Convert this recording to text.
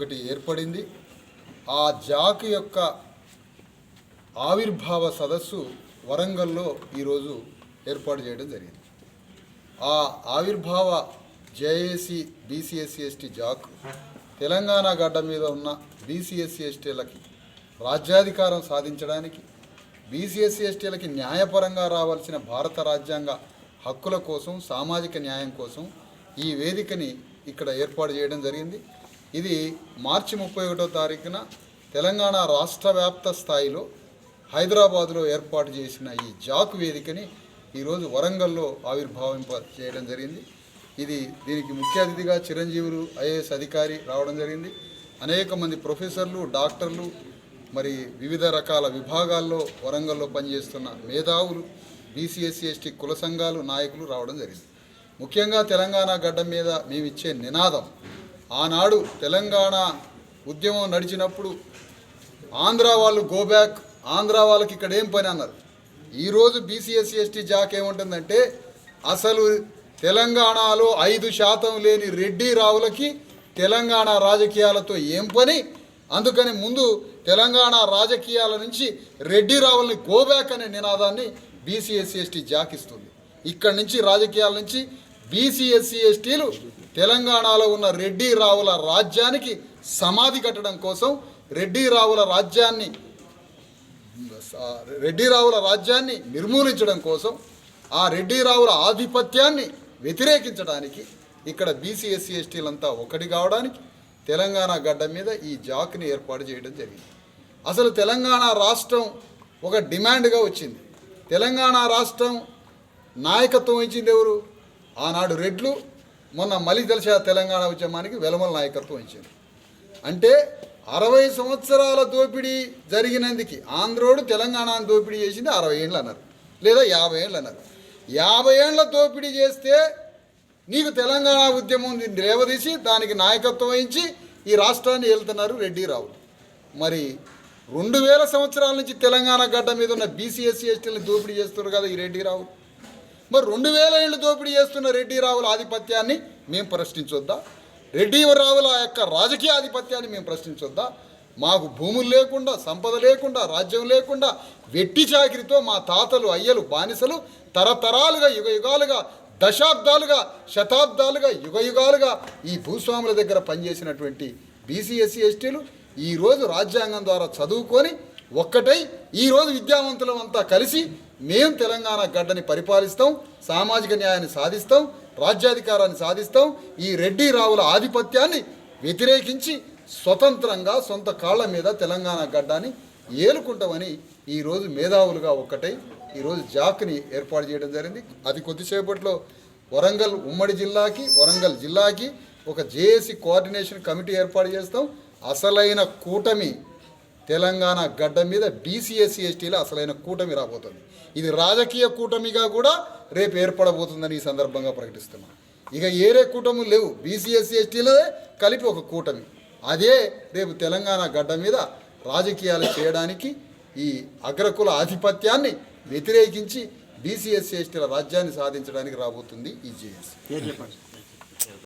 ఒకటి ఏర్పడింది. ఆ జాక్ యొక్క ఆవిర్భావ సదస్సు వరంగల్లో ఈరోజు ఏర్పాటు చేయడం జరిగింది. ఆ ఆవిర్భావ JAC BC SC ST JAC Telangana గడ్డ మీద ఉన్న బీసీఎస్సీ ఎస్టీలకి రాజ్యాధికారం సాధించడానికి బీసీఎస్సీ ఎస్టీలకి న్యాయపరంగా రావాల్సిన భారత రాజ్యాంగ హక్కుల కోసం సామాజిక న్యాయం కోసం ఈ వేదికని ఇక్కడ ఏర్పాటు చేయడం జరిగింది. ఇది మార్చి ముప్పై ఒకటో తారీఖున తెలంగాణ రాష్ట్ర వ్యాప్త స్థాయిలో హైదరాబాదులో ఏర్పాటు చేసిన ఈ జాక్ వేదికని ఈరోజు వరంగల్లో ఆవిర్భావింప చేయడం జరిగింది. ఇది దీనికి ముఖ్య అతిథిగా చిరంజీవులు ఐఏఎస్ అధికారి రావడం జరిగింది. అనేక మంది ప్రొఫెసర్లు డాక్టర్లు మరి వివిధ రకాల విభాగాల్లో వరంగల్లో పనిచేస్తున్న మేధావులు బీసీఎస్సీ ఎస్టీ కుల సంఘాలు నాయకులు రావడం జరిగింది. ముఖ్యంగా తెలంగాణ గడ్డ మీద మేమిచ్చే నినాదం ఆనాడు తెలంగాణ ఉద్యమం నడిచినప్పుడు ఆంధ్ర వాళ్ళు గోబ్యాక్ ఆంధ్ర వాళ్ళకి ఇక్కడ ఏం పని అన్నారు? ఈరోజు బీసీఎస్సీ ఎస్టీ జాక్ ఏముంటుందంటే అసలు తెలంగాణలో ఐదు శాతం లేని రెడ్డి రావులకి తెలంగాణ రాజకీయాలతో ఏం పని? అందుకని ముందు తెలంగాణ రాజకీయాల నుంచి రెడ్డి రావుల్ని గోబ్యాక్ అనే నినాదాన్ని బీసీఎస్సీ ఎస్టీ జాక్ ఇస్తుంది. ఇక్కడి నుంచి రాజకీయాల నుంచి బీసీఎస్సీ ఎస్టీలు తెలంగాణలో ఉన్న రెడ్డి రావుల రాజ్యానికి సమాధి కట్టడం కోసం రెడ్డి రావుల రాజ్యాన్ని రెడ్డి రావుల రాజ్యాన్ని నిర్మూలించడం కోసం ఆ రెడ్డి రావుల ఆధిపత్యాన్ని వ్యతిరేకించడానికి ఇక్కడ బీసీఎస్సీ ఎస్టీలంతా ఒకటి కావడానికి తెలంగాణ గడ్డ మీద ఈ జాక్ని ఏర్పాటు చేయడం జరిగింది. అసలు తెలంగాణ రాష్ట్రం ఒక డిమాండ్గా వచ్చింది. తెలంగాణ రాష్ట్రం నాయకత్వం ఇచ్చింది ఎవరు? ఆనాడు రెడ్లు మొన్న మలి దళశ తెలంగాణ ఉద్యమానికి వెలమల నాయకత్వం ఇచ్చింది. అంటే అరవై సంవత్సరాల దోపిడీ జరిగినందుకు ఆంధ్రోడు తెలంగాణను దోపిడీ చేసింది అరవై ఏళ్ళు అన్నారు. లేదా యాభై ఏళ్ళు అన్నారు. యాభై ఏళ్ళ దోపిడీ చేస్తే నీకు తెలంగాణ ఉద్యమం రేవదీసి దానికి నాయకత్వం వహించి ఈ రాష్ట్రాన్ని వెళ్తున్నారు రెడ్డి రావులు మరి రెండు వేల సంవత్సరాల నుంచి తెలంగాణ గడ్డ మీద ఉన్న బీసీఎస్సీ ఎస్టీలను దోపిడీ చేస్తున్నారు కదా ఈ రెడ్డి రావులు మరి రెండు వేల ఏళ్ళు దోపిడీ చేస్తున్న రెడ్డి రావుల ఆధిపత్యాన్ని మేము ప్రశ్నించొద్దా? రెడ్డి రావుల యొక్క రాజకీయ ఆధిపత్యాన్ని మేము ప్రశ్నించొద్దా? మాకు భూములు లేకుండా సంపద లేకుండా రాజ్యం లేకుండా వెట్టి చాకిరితో మా తాతలు అయ్యలు బానిసలు తరతరాలుగా యుగ యుగాలుగా దశాబ్దాలుగా శతాబ్దాలుగా యుగ యుగాలుగా ఈ భూస్వాముల దగ్గర పనిచేసినటువంటి బీసీఎస్సీ ఎస్టీలు ఈరోజు రాజ్యాంగం ద్వారా చదువుకొని ఒక్కటై ఈరోజు విద్యావంతులం అంతా కలిసి మేం తెలంగాణ గడ్డని పరిపాలిస్తాం సామాజిక న్యాయాన్ని సాధిస్తాం రాజ్యాధికారాన్ని సాధిస్తాం ఈ రెడ్డి రావుల ఆధిపత్యాన్ని వ్యతిరేకించి స్వతంత్రంగా సొంత కాళ్ళ మీద తెలంగాణ గడ్డాన్ని ఏలుకుంటామని ఈరోజు మేధావులుగా ఒక్కటై ఈరోజు జాక్ని ఏర్పాటు చేయడం జరిగింది. అది కొద్దిసేపట్లో వరంగల్ ఉమ్మడి జిల్లాకి వరంగల్ జిల్లాకి ఒక జేఏసీ కోఆర్డినేషన్ కమిటీ ఏర్పాటు చేస్తాం. అసలైన కూటమి తెలంగాణ గడ్డ మీద బీసీఎస్సీ ఎస్టీలో అసలైన కూటమి రాబోతుంది. ఇది రాజకీయ కూటమిగా కూడా రేపు ఏర్పడబోతుందని ఈ సందర్భంగా ప్రకటిస్తున్నాం. ఇక ఏరే కూటములు లేవు. బీసీఎస్సీ ఎస్టీలో కలిపి ఒక కూటమి. అదే రేపు తెలంగాణ గడ్డ మీద రాజకీయాలు చేయడానికి ఈ అగ్రకుల ఆధిపత్యాన్ని వ్యతిరేకించి బీసీఎస్సీ ఎస్టీల రాజ్యాన్ని సాధించడానికి రాబోతుంది ఈ జేఎస్ చెప్పండి.